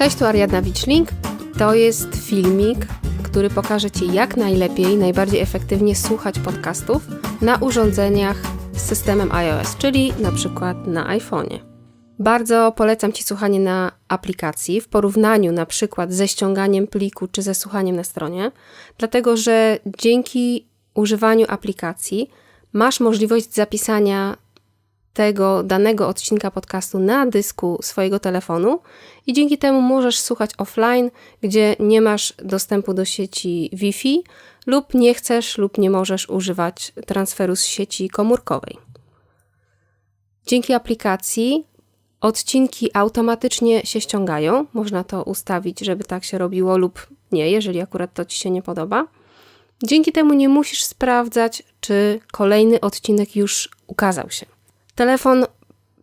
Cześć, tu Ariadna Wiczling. To jest filmik, który pokaże Ci jak najlepiej, najbardziej efektywnie słuchać podcastów na urządzeniach z systemem iOS, czyli na przykład na iPhone'ie. Bardzo polecam Ci słuchanie na aplikacji w porównaniu na przykład ze ściąganiem pliku czy ze słuchaniem na stronie, dlatego że dzięki używaniu aplikacji masz możliwość zapisania tego danego odcinka podcastu na dysku swojego telefonu i dzięki temu możesz słuchać offline, gdzie nie masz dostępu do sieci Wi-Fi lub nie chcesz lub nie możesz używać transferu z sieci komórkowej. Dzięki aplikacji odcinki automatycznie się ściągają. Można to ustawić, żeby tak się robiło lub nie, jeżeli akurat to Ci się nie podoba. Dzięki temu nie musisz sprawdzać, czy kolejny odcinek już ukazał się. Telefon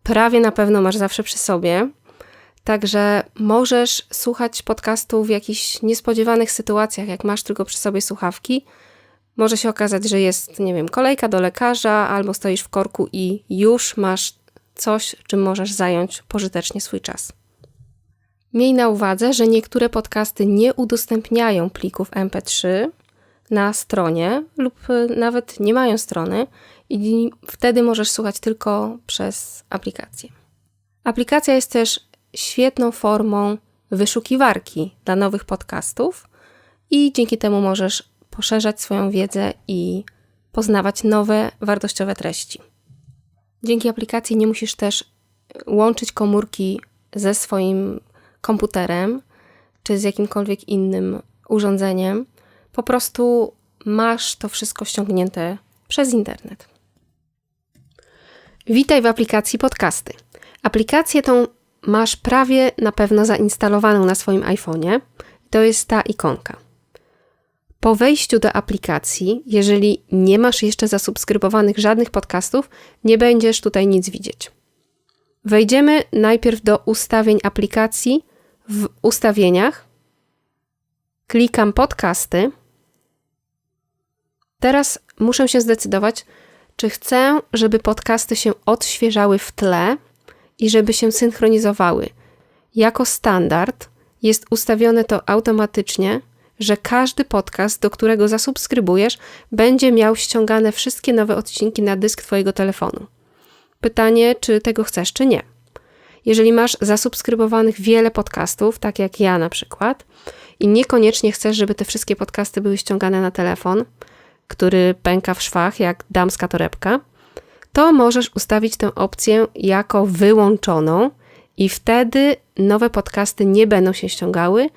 prawie na pewno masz zawsze przy sobie, także możesz słuchać podcastu w jakichś niespodziewanych sytuacjach, jak masz tylko przy sobie słuchawki. Może się okazać, że jest, nie wiem, kolejka do lekarza, albo stoisz w korku i już masz coś, czym możesz zająć pożytecznie swój czas. Miej na uwadze, że niektóre podcasty nie udostępniają plików MP3 na stronie lub nawet nie mają strony i wtedy możesz słuchać tylko przez aplikację. Aplikacja jest też świetną formą wyszukiwarki dla nowych podcastów i dzięki temu możesz poszerzać swoją wiedzę i poznawać nowe, wartościowe treści. Dzięki aplikacji nie musisz też łączyć komórki ze swoim komputerem czy z jakimkolwiek innym urządzeniem. Po prostu masz to wszystko ściągnięte przez internet. Witaj w aplikacji Podcasty. Aplikację tą masz prawie na pewno zainstalowaną na swoim iPhone'ie. To jest ta ikonka. Po wejściu do aplikacji, jeżeli nie masz jeszcze zasubskrybowanych żadnych podcastów, nie będziesz tutaj nic widzieć. Wejdziemy najpierw do ustawień aplikacji w ustawieniach. Klikam podcasty. Teraz muszę się zdecydować, czy chcę, żeby podcasty się odświeżały w tle i żeby się synchronizowały. Jako standard jest ustawione to automatycznie, że każdy podcast, do którego zasubskrybujesz, będzie miał ściągane wszystkie nowe odcinki na dysk Twojego telefonu. Pytanie, czy tego chcesz, czy nie. Jeżeli masz zasubskrybowanych wiele podcastów, tak jak ja na przykład, i niekoniecznie chcesz, żeby te wszystkie podcasty były ściągane na telefon, który pęka w szwach jak damska torebka, to możesz ustawić tę opcję jako wyłączoną i wtedy nowe podcasty nie będą się ściągały,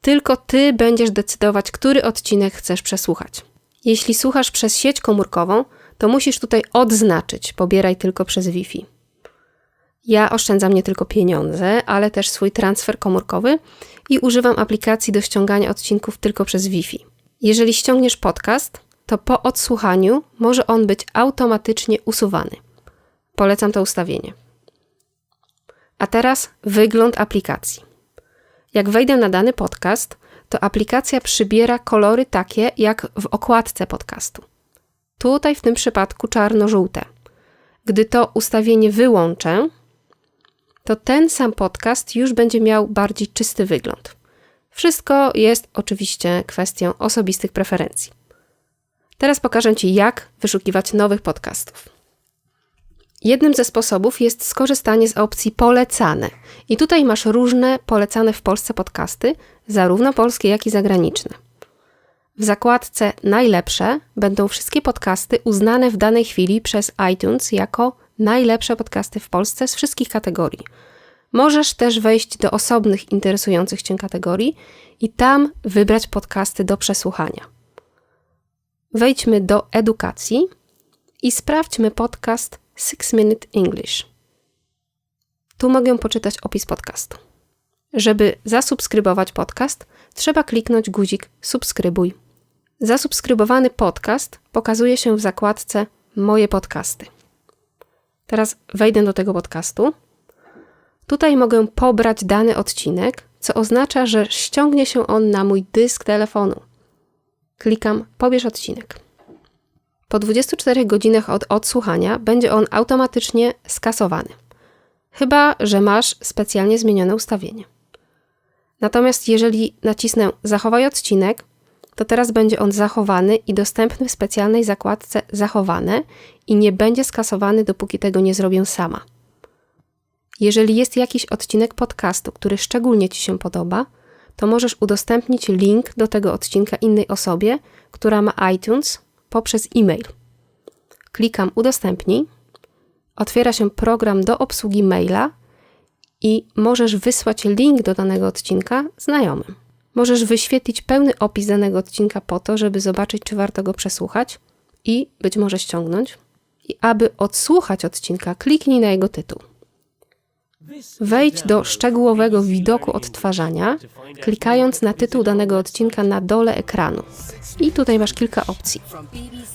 tylko ty będziesz decydować, który odcinek chcesz przesłuchać. Jeśli słuchasz przez sieć komórkową, to musisz tutaj odznaczyć pobieraj tylko przez Wi-Fi. Ja oszczędzam nie tylko pieniądze, ale też swój transfer komórkowy i używam aplikacji do ściągania odcinków tylko przez Wi-Fi. Jeżeli ściągniesz podcast, to po odsłuchaniu może on być automatycznie usuwany. Polecam to ustawienie. A teraz wygląd aplikacji. Jak wejdę na dany podcast, to aplikacja przybiera kolory takie jak w okładce podcastu. Tutaj w tym przypadku czarno-żółte. Gdy to ustawienie wyłączę, to ten sam podcast już będzie miał bardziej czysty wygląd. Wszystko jest oczywiście kwestią osobistych preferencji. Teraz pokażę Ci, jak wyszukiwać nowych podcastów. Jednym ze sposobów jest skorzystanie z opcji polecane. I tutaj masz różne polecane w Polsce podcasty, zarówno polskie, jak i zagraniczne. W zakładce Najlepsze będą wszystkie podcasty uznane w danej chwili przez iTunes jako najlepsze podcasty w Polsce z wszystkich kategorii. Możesz też wejść do osobnych interesujących Cię kategorii i tam wybrać podcasty do przesłuchania. Wejdźmy do edukacji i sprawdźmy podcast Six Minute English. Tu mogę poczytać opis podcastu. Żeby zasubskrybować podcast, trzeba kliknąć guzik subskrybuj. Zasubskrybowany podcast pokazuje się w zakładce Moje podcasty. Teraz wejdę do tego podcastu. Tutaj mogę pobrać dany odcinek, co oznacza, że ściągnie się on na mój dysk telefonu. Klikam Pobierz odcinek. Po 24 godzinach od odsłuchania będzie on automatycznie skasowany. Chyba, że masz specjalnie zmienione ustawienie. Natomiast jeżeli nacisnę zachowaj odcinek, to teraz będzie on zachowany i dostępny w specjalnej zakładce zachowane i nie będzie skasowany, dopóki tego nie zrobię sama. Jeżeli jest jakiś odcinek podcastu, który szczególnie Ci się podoba, to możesz udostępnić link do tego odcinka innej osobie, która ma iTunes poprzez e-mail. Klikam udostępnij, otwiera się program do obsługi maila i możesz wysłać link do danego odcinka znajomym. Możesz wyświetlić pełny opis danego odcinka po to, żeby zobaczyć, czy warto go przesłuchać i być może ściągnąć. I aby odsłuchać odcinka, kliknij na jego tytuł. Wejdź do szczegółowego widoku odtwarzania, klikając na tytuł danego odcinka na dole ekranu. I tutaj masz kilka opcji.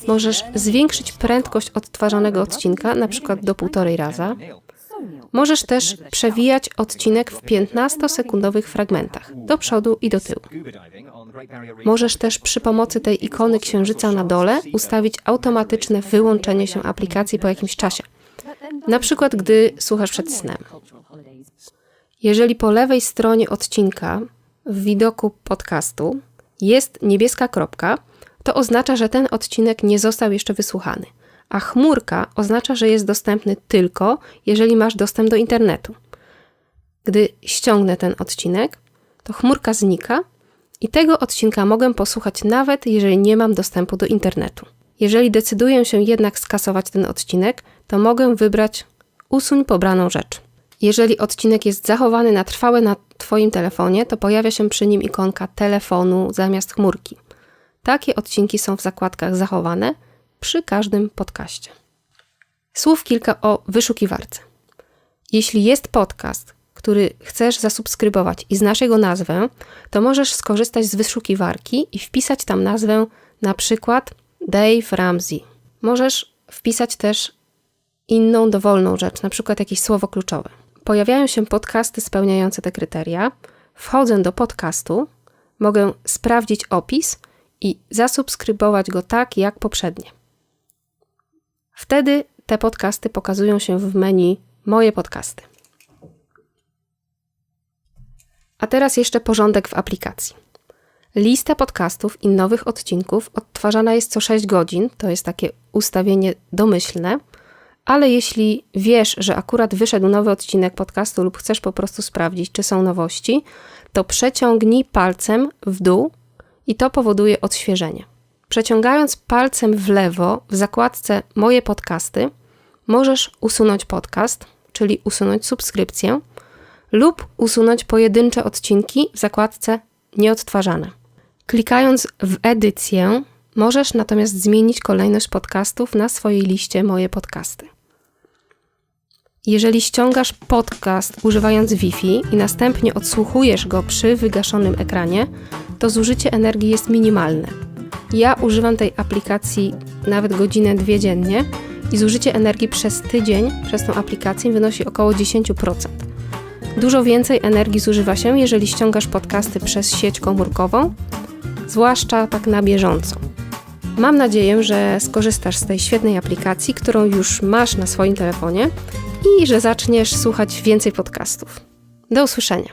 Możesz zwiększyć prędkość odtwarzanego odcinka, przykład do półtorej raza. Możesz też przewijać odcinek w 15-sekundowych fragmentach, do przodu i do tyłu. Możesz też przy pomocy tej ikony księżyca na dole ustawić automatyczne wyłączenie się aplikacji po jakimś czasie. Na przykład, gdy słuchasz przed snem. Jeżeli po lewej stronie odcinka w widoku podcastu jest niebieska kropka, to oznacza, że ten odcinek nie został jeszcze wysłuchany, a chmurka oznacza, że jest dostępny tylko, jeżeli masz dostęp do internetu. Gdy ściągnę ten odcinek, to chmurka znika i tego odcinka mogę posłuchać nawet, jeżeli nie mam dostępu do internetu. Jeżeli decyduję się jednak skasować ten odcinek, to mogę wybrać usuń pobraną rzecz. Jeżeli odcinek jest zachowany na trwałe na Twoim telefonie, to pojawia się przy nim ikonka telefonu zamiast chmurki. Takie odcinki są w zakładkach zachowane przy każdym podcaście. Słów kilka o wyszukiwarce. Jeśli jest podcast, który chcesz zasubskrybować i znasz jego nazwę, to możesz skorzystać z wyszukiwarki i wpisać tam nazwę na przykład Dave Ramsey. Możesz wpisać też inną dowolną rzecz, na przykład jakieś słowo kluczowe. Pojawiają się podcasty spełniające te kryteria. Wchodzę do podcastu, mogę sprawdzić opis i zasubskrybować go tak jak poprzednie. Wtedy te podcasty pokazują się w menu Moje podcasty. A teraz jeszcze porządek w aplikacji. Lista podcastów i nowych odcinków odtwarzana jest co 6 godzin, to jest takie ustawienie domyślne, ale jeśli wiesz, że akurat wyszedł nowy odcinek podcastu lub chcesz po prostu sprawdzić, czy są nowości, to przeciągnij palcem w dół i to powoduje odświeżenie. Przeciągając palcem w lewo w zakładce Moje podcasty, możesz usunąć podcast, czyli usunąć subskrypcję, lub usunąć pojedyncze odcinki w zakładce Nieodtwarzane. Klikając w edycję, możesz natomiast zmienić kolejność podcastów na swojej liście Moje podcasty. Jeżeli ściągasz podcast używając Wi-Fi i następnie odsłuchujesz go przy wygaszonym ekranie, to zużycie energii jest minimalne. Ja używam tej aplikacji nawet godzinę, dwie dziennie i zużycie energii przez tydzień przez tą aplikację wynosi około 10%. Dużo więcej energii zużywa się, jeżeli ściągasz podcasty przez sieć komórkową, zwłaszcza tak na bieżąco. Mam nadzieję, że skorzystasz z tej świetnej aplikacji, którą już masz na swoim telefonie i że zaczniesz słuchać więcej podcastów. Do usłyszenia.